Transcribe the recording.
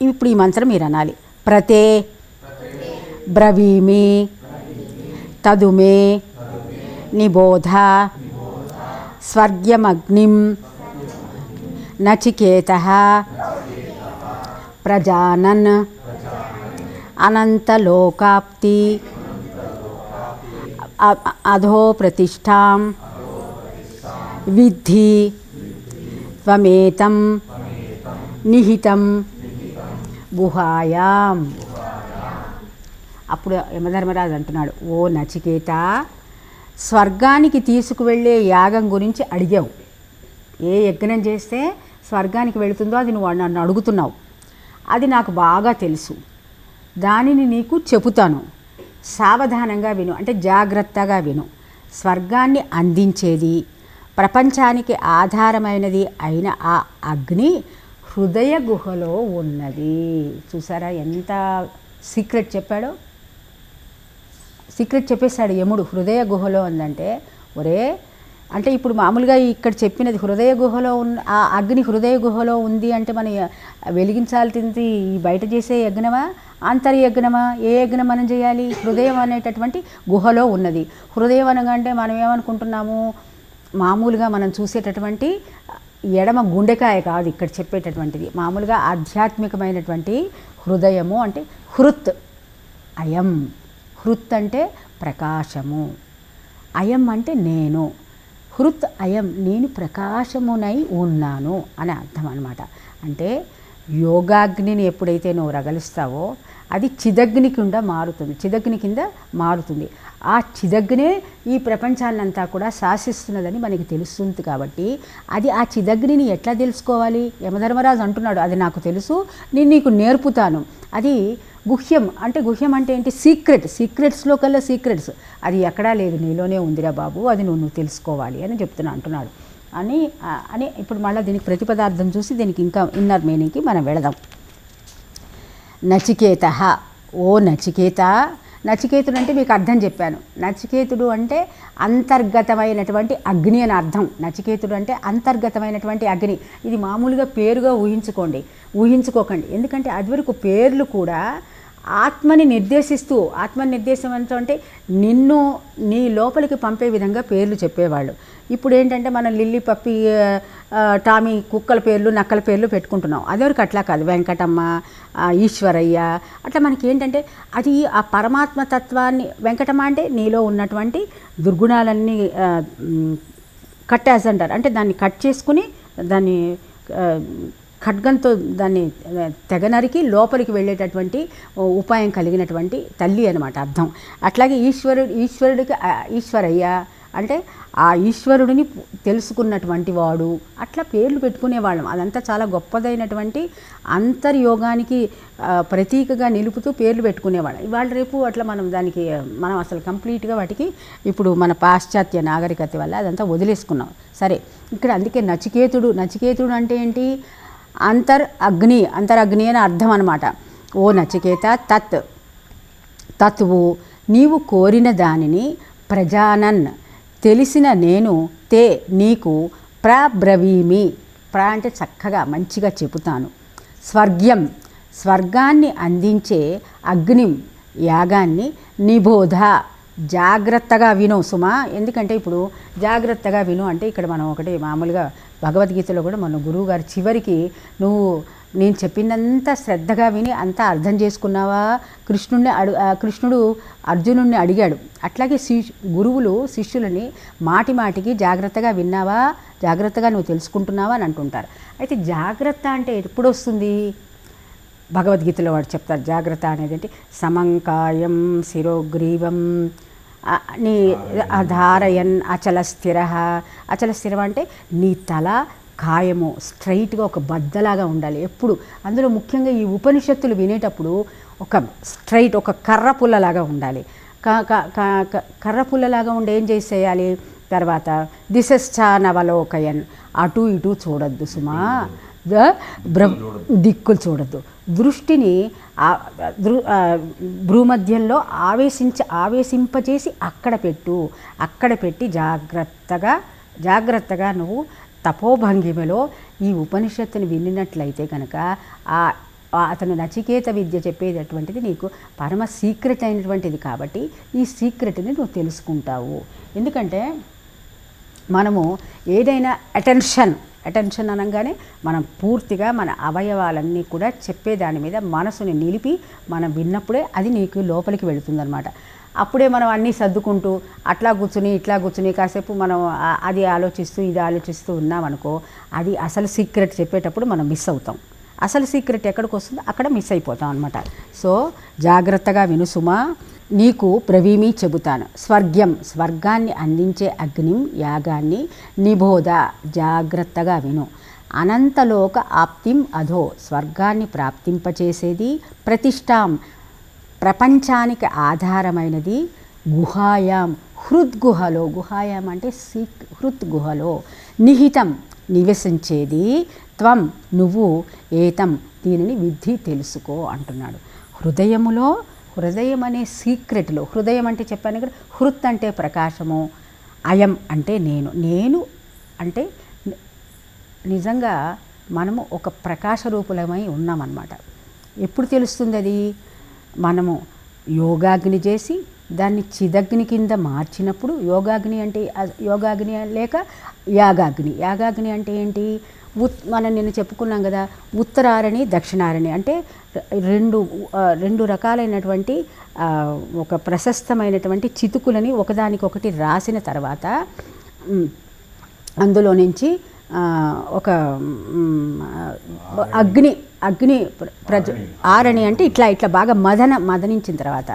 ఇప్పుడు ఈ మంత్రం మీరు అనాలి. ప్రతే బ్రవీమి తదుమే నిబోధ స్వర్గ్యమగ్నిం నచికేత ప్రజానన్ అనంతలోకాప్తి అధో ప్రతిష్టాం విద్ధి త్వమేతం నిహితం గుహాయాం. అప్పుడు యమధర్మరాజు అంటున్నాడు ఓ నచికేత స్వర్గానికి తీసుకువెళ్ళే యాగం గురించి అడిగావు. ఏ యజ్ఞం చేస్తే స్వర్గానికి వెళుతుందో అది నువ్వు నన్ను అడుగుతున్నావు. అది నాకు బాగా తెలుసు. దానిని నీకు చెబుతాను. సావధానంగా విను అంటే జాగ్రత్తగా విను. స్వర్గాన్ని అందించేది ప్రపంచానికి ఆధారమైనది అయిన ఆ అగ్ని హృదయ గుహలో ఉన్నది. చూసారా ఎంత సీక్రెట్ చెప్పాడో? సీక్రెట్ చెప్పేశాడు యముడు. హృదయ గుహలో ఉందంటే ఒరే అంటే ఇప్పుడు మామూలుగా ఇక్కడ చెప్పినది హృదయ గుహలో ఉన్న ఆ అగ్ని హృదయ గుహలో ఉంది అంటే మనం వెలిగించాల్సింది ఈ బయట చేసే యజ్ఞమా? అంతర్యజ్ఞమా ఏ యజ్ఞం మనం చేయాలి? హృదయం అనేటటువంటి గుహలో ఉన్నది. హృదయం అనగా అంటే మనం ఏమనుకుంటున్నాము? మామూలుగా మనం చూసేటటువంటి ఎడమ గుండెకాయ కాదు ఇక్కడ చెప్పేటటువంటిది. మామూలుగా ఆధ్యాత్మికమైనటువంటి హృదయము అంటే హృత్ అయం. హృత్ అంటే ప్రకాశము. అయం అంటే నేను. హృత్ అయం నేను ప్రకాశమునై ఉన్నాను అని అర్థం అనమాట అంటే యోగాగ్నిని ఎప్పుడైతే నువ్వు రగలుస్తావో అది చిదగ్ని కింద మారుతుంది. చిదగ్ని కింద మారుతుంది. ఆ చిదగ్నే ఈ ప్రపంచాన్నంతా కూడా శాసిస్తున్నదని మనకి తెలుస్తుంది కాబట్టి అది ఆ చిదగ్నిని ఎట్లా తెలుసుకోవాలి? యమధర్మరాజు అంటున్నాడు అది నాకు తెలుసు నేను నీకు నేర్పుతాను. అది గుహ్యం అంటే గుహ్యం అంటే ఏంటి? సీక్రెట్ సీక్రెట్స్లో కల్లా సీక్రెట్స్. అది ఎక్కడా లేదు నీలోనే ఉందిరా బాబు అది నువ్వు నువ్వు తెలుసుకోవాలి అని చెప్తున్నా అంటున్నాడు. అని అని ఇప్పుడు మళ్ళీ దీనికి ప్రతిపదార్థం చూసి దీనికి ఇంకా ఇన్నర్ మీనింగ్కి మనం వెళదాం. నచికేత. ఓ నచికేత. నచికేతుడు అంటే మీకు అర్థం చెప్పాను. నచికేతుడు అంటే అంతర్గతమైనటువంటి అగ్ని అని అర్థం. నచికేతుడు అంటే అంతర్గతమైనటువంటి అగ్ని. ఇది మామూలుగా పేరుగా ఊహించుకోండి. ఊహించుకోకండి. ఎందుకంటే అదివరకు పేర్లు కూడా ఆత్మని నిర్దేశిస్తూ ఆత్మని నిర్దేశం ఎంత అంటే నిన్ను నీ లోపలికి పంపే విధంగా పేర్లు చెప్పేవాళ్ళు. ఇప్పుడు ఏంటంటే మనం లిల్లీ పప్పి టామీ కుక్కల పేర్లు నక్కల పేర్లు పెట్టుకుంటున్నాం. అదివరకు అట్లా కాదు. వెంకటమ్మ ఈశ్వరయ్య అట్లా మనకి ఏంటంటే అది ఆ పరమాత్మ తత్వాన్ని వెంకటమ్మ అంటే నీలో ఉన్నటువంటి దుర్గుణాలన్నీ కట్ యాజ్ అంటారు. అంటే దాన్ని కట్ చేసుకుని దాన్ని ఖడ్గంతో దాన్ని తెగ నరికి లోపలికి వెళ్ళేటటువంటి ఉపాయం కలిగినటువంటి తల్లి అనమాట అర్థం. అట్లాగే ఈశ్వరుడు ఈశ్వరుడికి ఈశ్వరయ్య అంటే ఆ ఈశ్వరుడిని తెలుసుకున్నటువంటి వాడు అట్లా పేర్లు పెట్టుకునేవాళ్ళం. అదంతా చాలా గొప్పదైనటువంటి అంతర్యోగానికి ప్రతీకగా నిలుపుతూ పేర్లు పెట్టుకునేవాళ్ళం. ఇవాళ రేపు అట్లా మనం దానికి మనం అసలు కంప్లీట్గా వాటికి ఇప్పుడు మన పాశ్చాత్య నాగరికత వల్ల అదంతా వదిలేసుకున్నాం. సరే ఇక్కడ అందుకే నచికేతుడు నచికేతుడు అంటే ఏంటి? అంతర్ అగ్ని అంతరగ్ని అని అర్థం అనమాట ఓ నచికేత తత్. తత్వు నీవు కోరిన దానిని ప్రజానన్. తెలిసిన నేను తే నీకు ప్రబ్రవీమి. ప్ర అంటే చక్కగా మంచిగా చెబుతాను. స్వర్గ్యం స్వర్గాన్ని అందించే అగ్ని యాగాన్ని నిబోధ. జాగ్రత్తగా విను సుమా. ఎందుకంటే ఇప్పుడు జాగ్రత్తగా విను అంటే ఇక్కడ మనం ఒకటి మామూలుగా భగవద్గీతలో కూడా మన గురువు గారు చివరికి నువ్వు నేను చెప్పినంత శ్రద్ధగా విని అంతా అర్థం చేసుకున్నావా? కృష్ణుడిని అడు కృష్ణుడు అర్జునుడిని అడిగాడు. అట్లాగే శిష్ గురువులు శిష్యులని మాటి మాటికి జాగ్రత్తగా విన్నావా? జాగ్రత్తగా నువ్వు తెలుసుకుంటున్నావా అని అంటుంటారు. అయితే జాగ్రత్త అంటే ఎప్పుడు వస్తుంది? భగవద్గీతలో వాడు చెప్తారు జాగ్రత్త అనేది ఏంటి సమంకాయం శిరోగ్రీవం ఆ, నీ ధారయన్ అచల స్థిర. అచల స్థిరం అంటే నీ తల కాయము స్ట్రైట్గా ఒక బద్దలాగా ఉండాలి. ఎప్పుడు? అందులో ముఖ్యంగా ఈ ఉపనిషత్తులు వినేటప్పుడు ఒక స్ట్రైట్ ఒక కర్ర పుల్లలాగా ఉండాలి. క- క- క- కర్ర పుల్లలాగా ఉండి ఏం చేసేయాలి? తర్వాత దిశశ్చానవలోకయన్ అటు ఇటు చూడొద్దు సుమా. బ్ర దిక్కులు చూడద్దు. దృష్టిని దృ- భ్రూమధ్యంలో ఆవేశించ ఆవేశింపజేసి అక్కడ పెట్టు. అక్కడ పెట్టి జాగ్రత్తగా జాగ్రత్తగా నువ్వు తపోభంగిమలో ఈ ఉపనిషత్తుని వినినట్లయితే కనుక ఆ అతను నచికేత విద్య చెప్పేటటువంటిది నీకు పరమ సీక్రెట్ అయినటువంటిది కాబట్టి ఈ సీక్రెట్ని నువ్వు తెలుసుకుంటావు. ఎందుకంటే మనము ఏదైనా అటెన్షన్ అటెన్షన్ అనగానే మనం పూర్తిగా మన అవయవాలన్నీ కూడా చెప్పేదాని మీద మనసుని నిలిపి మనం విన్నప్పుడే అది నీకు లోపలికి వెళుతుందనమాట అప్పుడే మనం అన్నీ సర్దుకుంటూ అట్లా కూర్చుని ఇట్లా కూర్చుని కాసేపు మనం అది ఆలోచిస్తూ ఇది ఆలోచిస్తూ ఉన్నామనుకో అది అసలు సీక్రెట్ చెప్పేటప్పుడు మనం మిస్ అవుతాం. అసలు సీక్రెట్ ఎక్కడికి వస్తుందో అక్కడ మిస్ అయిపోతాం అనమాట సో జాగ్రత్తగా వినుసుమా నీకు ప్రవీమి చెబుతాను. స్వర్గ్యం స్వర్గాన్ని అందించే అగ్నిం యాగాన్ని నిబోధ జాగ్రత్తగా విను. అనంతలోక ఆప్తిం అధో స్వర్గాన్ని ప్రాప్తింపచేసేది ప్రతిష్టాం. ప్రపంచానికి ఆధారమైనది గుహాయాం. హృద్గుహలో గుహాయాం అంటే సీక్ హృద్గుహలో. నిహితం నివసించేది త్వం నువ్వు ఏతం దీనిని విద్ధి తెలుసుకో అంటున్నాడు. హృదయములో హృదయం అనే సీక్రెట్లో హృదయం అంటే చెప్పాను కదా హృత్ అంటే ప్రకాశము అయం అంటే నేను. నేను అంటే నిజంగా మనము ఒక ప్రకాశ రూపులమై ఉన్నామన్నమాట. ఎప్పుడు తెలుస్తుంది అది మనము యోగాగ్ని చేసి దాన్ని చిదగ్ని కింద మార్చినప్పుడు యోగాగ్ని అంటే యోగాగ్ని లేక యాగాగ్ని. యాగాగ్ని అంటే ఏంటి? ఉత్ మనం నిన్న చెప్పుకున్నాం కదా ఉత్తరారణి దక్షిణారణి. అంటే రెండు రెండు రకాలైనటువంటి ఒక ప్రశస్తమైనటువంటి చితుకులని ఒకదానికొకటి రాసిన తర్వాత అందులో నుంచి ఒక అగ్ని అగ్ని ప్ర- ప్రజ ఆరణి అంటే ఇట్లా ఇట్లా బాగా మదన మదనించిన తర్వాత.